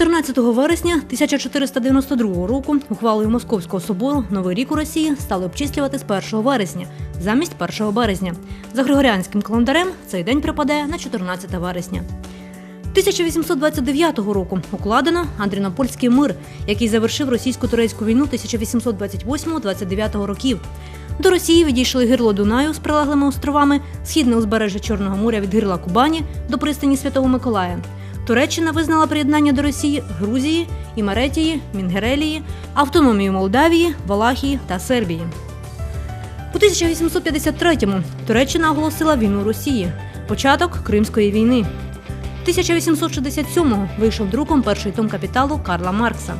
14 вересня 1492 року ухвалою Московського собору Новий рік у Росії стали обчислювати з 1 вересня замість 1 березня. За григоріанським календарем цей день припадає на 14 вересня. 1829 року укладено Андрінопольський мир, який завершив російсько-турецьку війну 1828-29 років. До Росії відійшли гирло Дунаю з прилеглими островами, східне узбережжя Чорного моря від гирла Кубані до пристані Святого Миколая. Туреччина визнала приєднання до Росії Грузії, Імеретії, Мінгерелії, автономію Молдавії, Валахії та Сербії. У 1853-му Туреччина оголосила війну Росії, початок Кримської війни. 1867-го вийшов друком перший том капіталу Карла Маркса.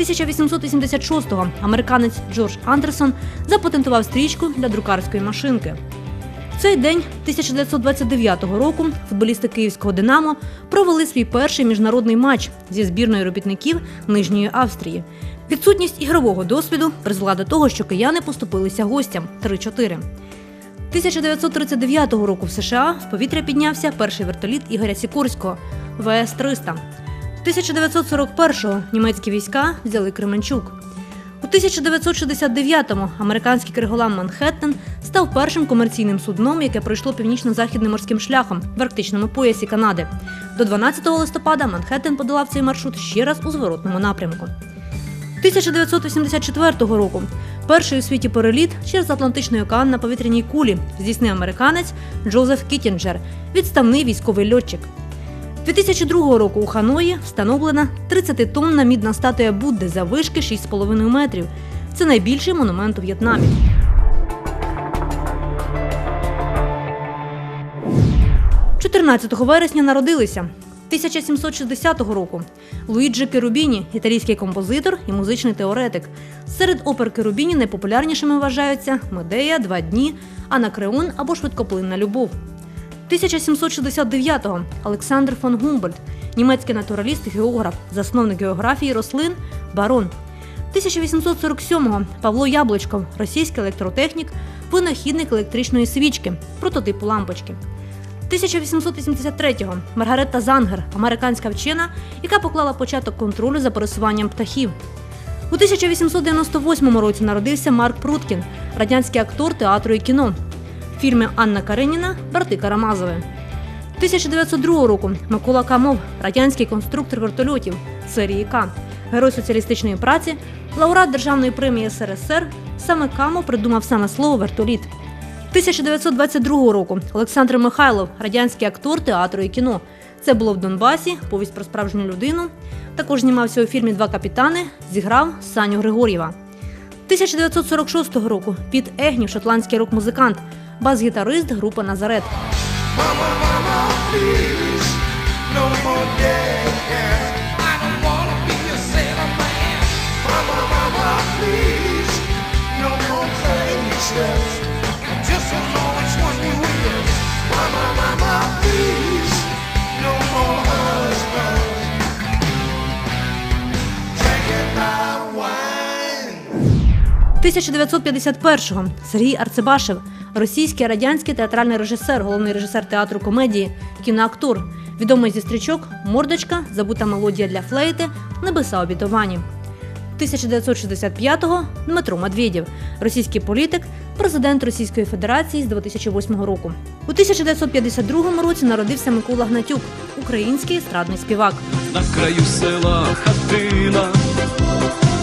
1886-го американець Джордж Андерсон запатентував стрічку для друкарської машинки. Цей день 1929 року футболісти київського Динамо провели свій перший міжнародний матч зі збірною робітників Нижньої Австрії. Відсутність ігрового досвіду призвела до того, що кияни поступилися гостям 3-4. 1939 року в США в повітря піднявся перший вертоліт Ігоря Сікорського ВС-300. 1941-го німецькі війська взяли Кременчук. У 1969-му американський криголам Манхеттен став першим комерційним судном, яке пройшло північно-західним морським шляхом в арктичному поясі Канади. До 12 листопада Манхеттен подолав цей маршрут ще раз у зворотному напрямку. 1984 року перший у світі переліт через Атлантичний океан на повітряній кулі здійснив американець Джозеф Кітінджер, відставний військовий льотчик. 2002 року у Ханої встановлена 30-тонна мідна статуя Будди за вишки 6,5 метрів. Це найбільший монумент у В'єтнамі. – 14 вересня народилися 1760 року. Луїджі Керубіні – італійський композитор і музичний теоретик. Серед опер Керубіні найпопулярнішими вважаються Медея, Два дні, Анакреон або Швидкоплинна любов. 1769-го Олександр фон Гумбольдт, німецький натураліст і географ, засновник географії рослин, барон. 1847-го Павло Яблочков, російський електротехнік, винахідник електричної свічки, прототипу лампочки. 1883-го Маргаретта Зангер, американська вчена, яка поклала початок контролю за пересуванням птахів. У 1898 році народився Марк Пруткін, радянський актор театру і кіно. В фільмі Анна Кареніна Брати Карамазови. 1902 року Микола Камов, радянський конструктор вертольотів серії К, герой соціалістичної праці, лауреат Державної премії СРСР. Саме Камов придумав саме слово вертоліт. 1922 року Олександр Михайлов, радянський актор театру і кіно. Це було в Донбасі, повість про справжню людину. Також знімався у фільмі Два капітани, зіграв Саню Григор'єва. 1946 року Піт Егнів, шотландський рок-музикант, бас-гітарист групи Назарет. Мама, mama, 1951-го Сергій Арцебашев, російський радянський театральний режисер, головний режисер театру комедії, кіноактор, відомий зі стрічок Мордочка, забута мелодія для флейти, Небеса обітовані. 1965-го Дмитро Медведєв, російський політик, президент Російської Федерації з 2008 року. У 1952 році народився Микола Гнатюк, український естрадний співак. на краю села хатина,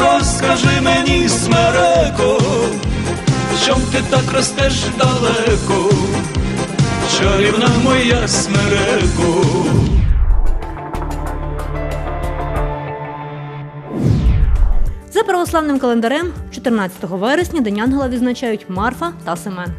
розкажи мені, смереко, чом ти так ростеш далеко, чарівна моя смереко. За православним календарем, 14 вересня День Ангела відзначають Марфа та Семен.